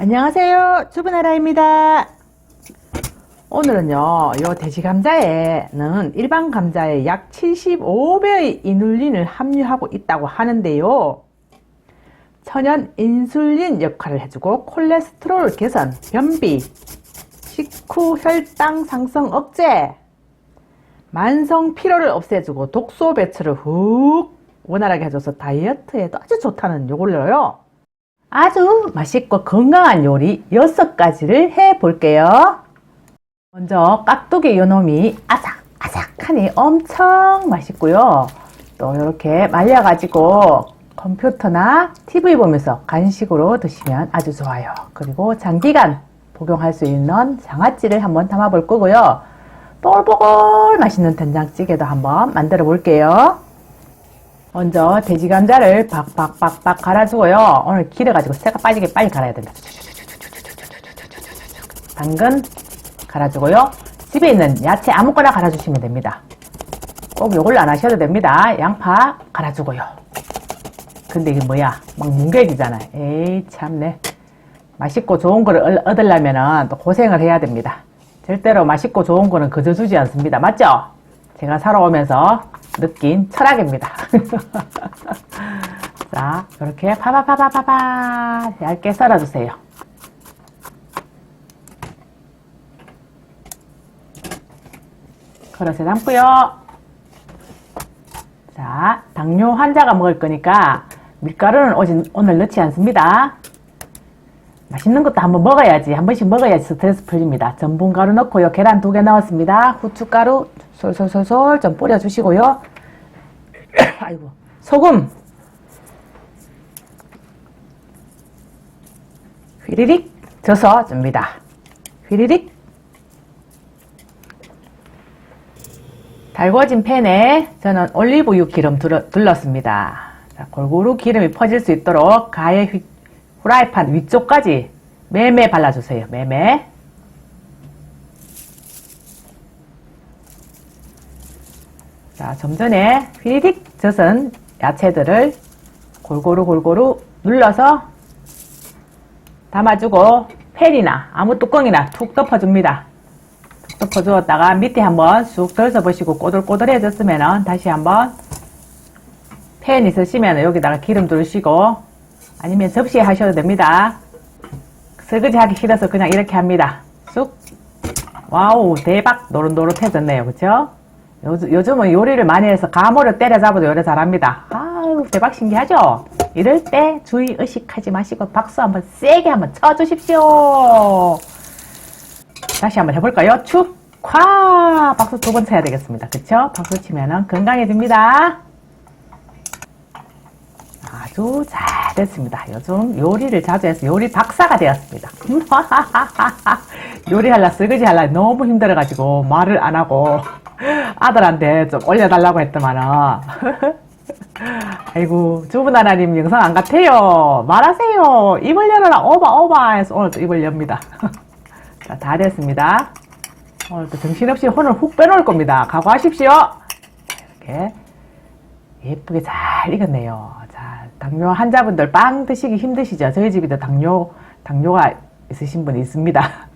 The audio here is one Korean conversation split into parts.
안녕하세요. 주부나라입니다. 오늘은요, 요 돼지 감자에는 일반 감자의 약 75배의 이눌린을 함유하고 있다고 하는데요. 천연 인슐린 역할을 해주고 콜레스테롤 개선, 변비, 식후 혈당 상승 억제, 만성 피로를 없애주고 독소 배출을 훅 원활하게 해줘서 다이어트에도 아주 좋다는 요걸로요. 아주 맛있고 건강한 요리 6가지를 해 볼게요. 먼저 깍두기 요놈이 아삭아삭하니 엄청 맛있고요. 또 이렇게 말려가지고 컴퓨터나 TV 보면서 간식으로 드시면 아주 좋아요. 그리고 장기간 복용할 수 있는 장아찌를 한번 담아 볼 거고요. 뽀글뽀글 맛있는 된장찌개도 한번 만들어 볼게요. 먼저 돼지 감자를 박박박박 갈아주고요. 오늘 길어가지고 새가 빠지게 빨리 갈아야 된다. 당근 갈아주고요. 집에 있는 야채 아무거나 갈아주시면 됩니다. 꼭 요걸로 안 하셔도 됩니다. 양파 갈아주고요. 근데 이게 뭐야? 막 뭉개지잖아. 에이 참네. 맛있고 좋은 거를 얻- 얻으려면 또 고생을 해야 됩니다. 절대로 맛있고 좋은 거는 그저 주지 않습니다. 맞죠? 제가 살아오면서 느낀 철학입니다. 자, 이렇게 파파파파파파 얇게 썰어주세요. 그릇에 담고요. 자, 당뇨 환자가 먹을 거니까 밀가루는 오늘 넣지 않습니다. 맛있는 것도 한번 먹어야지. 한 번씩 먹어야지 스트레스 풀립니다. 전분가루 넣고요. 계란 두 개 넣었습니다. 후춧가루 솔솔솔솔 좀 뿌려주시고요. 아이고. 소금. 휘리릭 져서 줍니다. 휘리릭. 달궈진 팬에 저는 올리브유 기름 둘렀습니다. 자, 골고루 기름이 퍼질 수 있도록 가해 휘- 후라이팬 위쪽까지 매매 발라주세요. 매매. 자, 좀 전에 휘릭 젖은 야채들을 골고루 골고루 눌러서 담아주고 팬이나 아무 뚜껑이나 툭 덮어줍니다. 툭 덮어주었다가 밑에 한번 쑥 덜서 보시고 꼬들꼬들해졌으면 다시 한번 팬 있으시면 여기다가 기름 두르시고 아니면 접시에 하셔도 됩니다. 설거지 하기 싫어서 그냥 이렇게 합니다. 쑥. 와우, 대박 노릇노릇해졌네요. 요즘, 요즘은 요리를 많이 해서 가모를 때려잡아도 요리 잘합니다. 아우, 대박 신기하죠? 이럴 때 주의 의식하지 마시고 박수 한번 세게 한번 쳐주십시오. 다시 한번 해볼까요? 축하! 박수 두 번 쳐야 되겠습니다. 그쵸? 박수 치면은 건강해집니다. 아주 잘 됐습니다. 요즘 요리를 자주 해서 요리 박사가 되었습니다. 요리할라 설거지 할라 너무 힘들어가지고 말을 안 하고 아들한테 좀 올려달라고 했더만은 아이고 주부 나라님 영상 안 같아요. 말하세요. 입을 열어라 오바 오바 해서 오늘 또 입을 엽니다. 자, 다 됐습니다. 오늘 또 정신없이 혼을 훅 빼놓을 겁니다. 각오하십시오. 이렇게 예쁘게 잘 익었네요. 자, 당뇨 환자분들 빵 드시기 힘드시죠? 저희 집에도 당뇨, 당뇨가 있으신 분이 있습니다.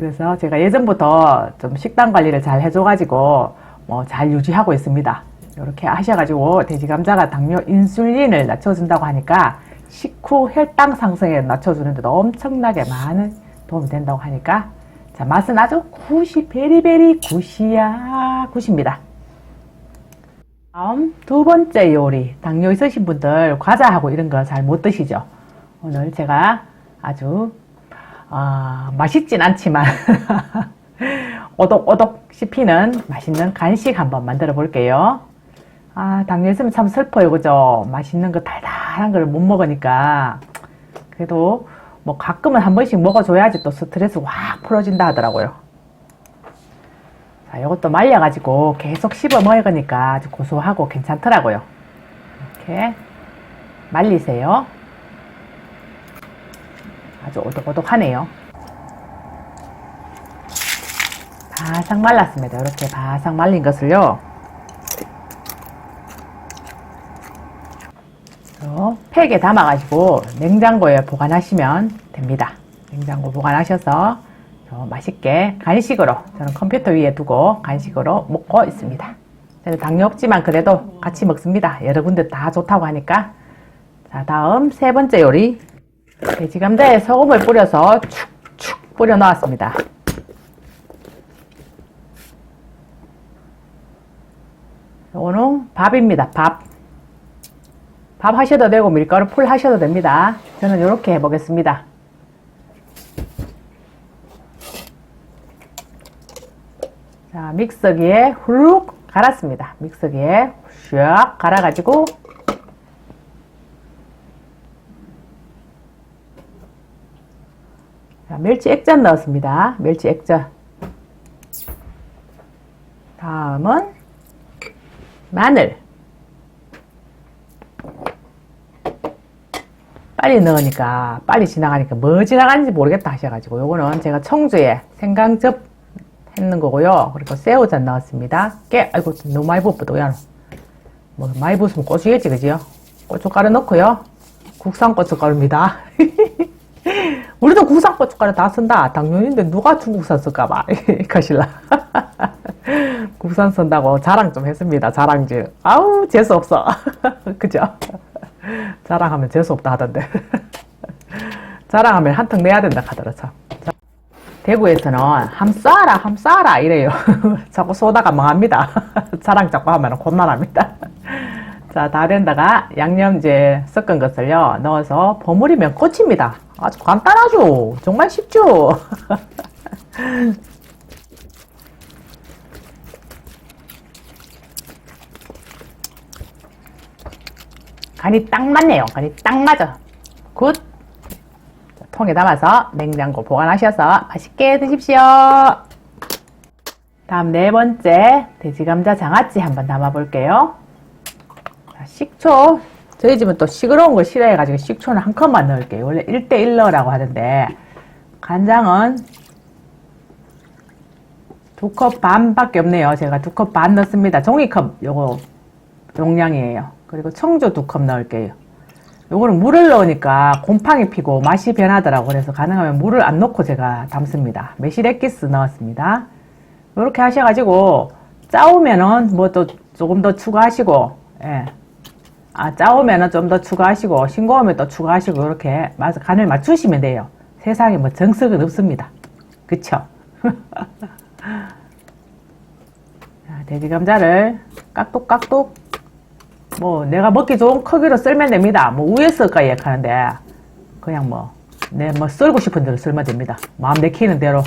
그래서 제가 예전부터 좀 식단 관리를 잘 해줘가지고 뭐 잘 유지하고 있습니다. 이렇게 하셔가지고 돼지 감자가 당뇨 인슐린을 낮춰준다고 하니까 식후 혈당 상승에 낮춰주는데도 엄청나게 많은 도움이 된다고 하니까 자 맛은 아주 굿이 베리베리 굿이야 굿입니다. 다음 두 번째 요리 당뇨 있으신 분들 과자하고 이런 거 잘 못 드시죠 오늘 제가 아주 아, 맛있진 않지만 오독오독 씹히는 맛있는 간식 한번 만들어 볼게요 아 당뇨 있으면 참 슬퍼요 그죠 맛있는 거 달달한 걸 못 먹으니까 그래도 뭐 가끔은 한 번씩 먹어줘야지 또 스트레스 확 풀어진다 하더라고요 자, 이것도 말려가지고 계속 씹어 먹으니까 아주 고소하고 괜찮더라고요. 이렇게 말리세요. 아주 오독오독하네요. 바삭 말랐습니다. 이렇게 바삭 말린 것을요. 팩에 담아가지고 냉장고에 보관하시면 됩니다. 냉장고 보관하셔서 더 맛있게 간식으로 저는 컴퓨터 위에 두고 간식으로 먹고 있습니다. 당뇨 없지만 그래도 같이 먹습니다. 여러 군데 다 좋다고 하니까. 자, 다음 세 번째 요리. 돼지 감자에 소금을 뿌려서 축축 뿌려 넣었습니다. 요거는 밥입니다. 밥. 밥 하셔도 되고 밀가루 풀 하셔도 됩니다. 저는 이렇게 해보겠습니다. 자, 믹서기에 훌룩 갈았습니다. 믹서기에 슉 갈아가지고 자, 멸치 액젓 넣었습니다. 멸치 액젓. 다음은 마늘. 빨리 넣으니까 빨리 지나가니까 뭐 지나가는지 모르겠다 하셔가지고 요거는 제가 청주에 생강즙 했는 거고요. 그리고 새우젓 넣었습니다. 깨 아이고 너무 많이 부었다 뭐 많이 부으면 고추겠지 그지요? 고춧가루 넣고요. 국산 고춧가루입니다. 우리도 국산 고춧가루 다 쓴다. 당연인데 누가 중국산 쓸까봐. 가실라. 국산 쓴다고 자랑 좀 했습니다. 자랑질. 아우, 재수없어. 그죠? 자랑하면 재수없다 하던데. 자랑하면 한턱 내야 된다 하더라, 대구에서는 함 쏴라, 함 쏴라 이래요. 자꾸 쏘다가 망합니다. 자랑 자꾸 하면 곤란합니다. 자, 다 된다가 양념제 섞은 것을요, 넣어서 버무리면 끝입니다. 아주 간단하죠? 정말 쉽죠? 간이 딱 맞네요. 간이 딱 맞아. 굿! 자, 통에 담아서 냉장고 보관하셔서 맛있게 드십시오. 다음 네 번째 돼지감자 장아찌 한번 담아볼게요. 자, 식초. 저희 집은 또 시끄러운 걸 싫어해가지고 식초는 한 컵만 넣을게요. 원래 1대1 넣으라고 하던데 간장은 두 컵 반밖에 없네요. 제가 두 컵 반 넣습니다. 종이컵 요거 용량이에요. 그리고 청주 두 컵 넣을게요. 요거는 물을 넣으니까 곰팡이 피고 맛이 변하더라고. 그래서 가능하면 물을 안 넣고 제가 담습니다. 매실액기스 넣었습니다. 이렇게 하셔가지고 짜오면은 뭐 또 조금 더 추가하시고, 예. 아, 짜오면은 좀 더 추가하시고, 싱거우면 또 추가하시고, 이렇게 맛, 간을 맞추시면 돼요. 세상에 뭐 정석은 없습니다. 그쵸? 자, 돼지 감자를 깍둑깍둑 뭐 내가 먹기 좋은 크기로 썰면 됩니다. 뭐 위에 썰까 예하는데 그냥 뭐내뭐 썰고 싶은 대로 썰면 됩니다. 마음 내키는 대로.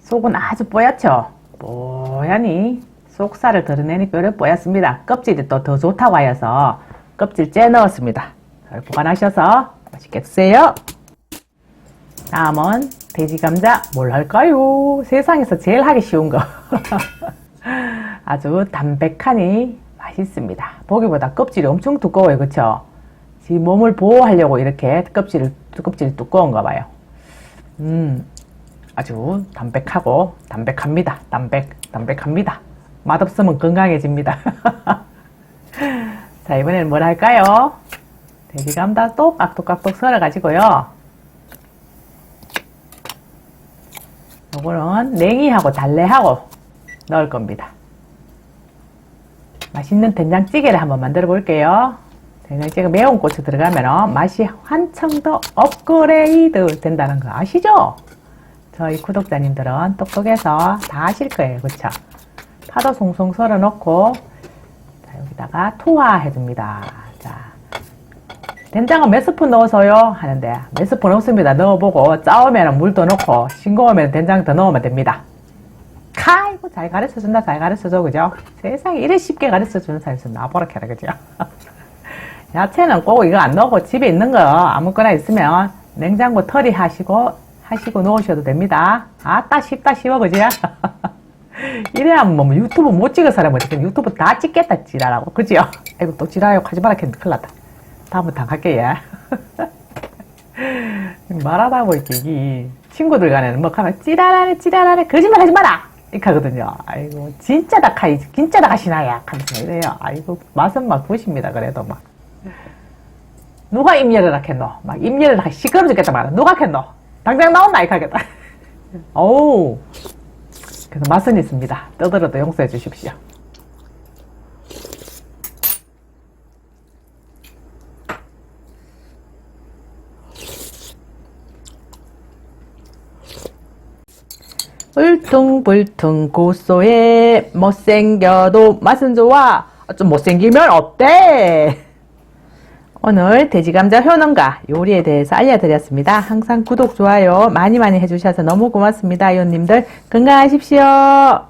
속은 아주 뽀얗죠. 뽀얀이 속살을 드러내니까 이렇게 뽀얗습니다. 껍질이 또 더 좋다고 하여서 껍질 째 넣었습니다. 잘 보관하셔서 맛있게 드세요. 다음은 돼지 감자 뭘 할까요? 세상에서 제일 하기 쉬운 거. 아주 담백하니 맛있습니다. 보기보다 껍질이 엄청 두꺼워요. 그쵸? 지금 몸을 보호하려고 이렇게 껍질을, 껍질이 두꺼운가 봐요. 음, 아주 담백하고 담백합니다. 담백, 담백합니다. 맛없으면 건강해집니다. 자, 이번에는 뭘 할까요? 돼지 감자도 깍둑깍둑 썰어가지고요. 요거는 냉이하고 달래하고 넣을 겁니다. 맛있는 된장찌개를 한번 만들어 볼게요. 된장찌개 매운 고추 들어가면 맛이 한층 더 업그레이드 된다는 거 아시죠? 저희 구독자님들은 똑똑해서 다 아실 거예요. 그쵸? 파도 송송 썰어 놓고 자, 여기다가 투하해 줍니다. 자, 된장은 몇 스푼 넣어서요? 하는데 몇 스푼 없습니다. 넣어보고 짜오면 물도 넣고 싱거우면 된장 더 넣으면 됩니다. 아이고 잘 가르쳐준다 잘 가르쳐줘 그죠? 세상에 이래 쉽게 가르쳐주는 사람이 있으면 캐라 그죠? 야채는 꼭 이거 안 넣고 집에 있는 거 아무거나 있으면 냉장고 털이 하시고 하시고 놓으셔도 됩니다. 아따 쉽다 쉬워 그죠? 이래야 뭐 유튜브 못 찍은 사람 어떻게 유튜브 다 찍겠다 지랄하고 그죠? 아이고 또 지랄하고 하지 마라 했는데 큰일 났다. 다음부터 안 할게 예. 말하다 보니까 이 친구들 간에는 뭐 하면 찌랄하네 찌랄하네 거짓말 하지 마라 이렇게 하거든요. 아이고 진짜 다 카이 진짜 다 가시나야 하면서 이래요. 아이고 맛은 막 보십니다. 그래도 막 누가 임열을 했노? 막 시끄러 죽겠다 말이야. 누가 했노? 당장 나온나 이렇게 하겠다. 오. 그래서 맛은 있습니다. 떠들어도 용서해 주십시오. 울퉁불퉁 고소해 못생겨도 맛은 좋아 좀 못생기면 어때? 오늘 돼지감자 효능과 요리에 대해서 알려드렸습니다. 항상 구독, 좋아요 많이 많이 해주셔서 너무 고맙습니다. 이원님들 건강하십시오.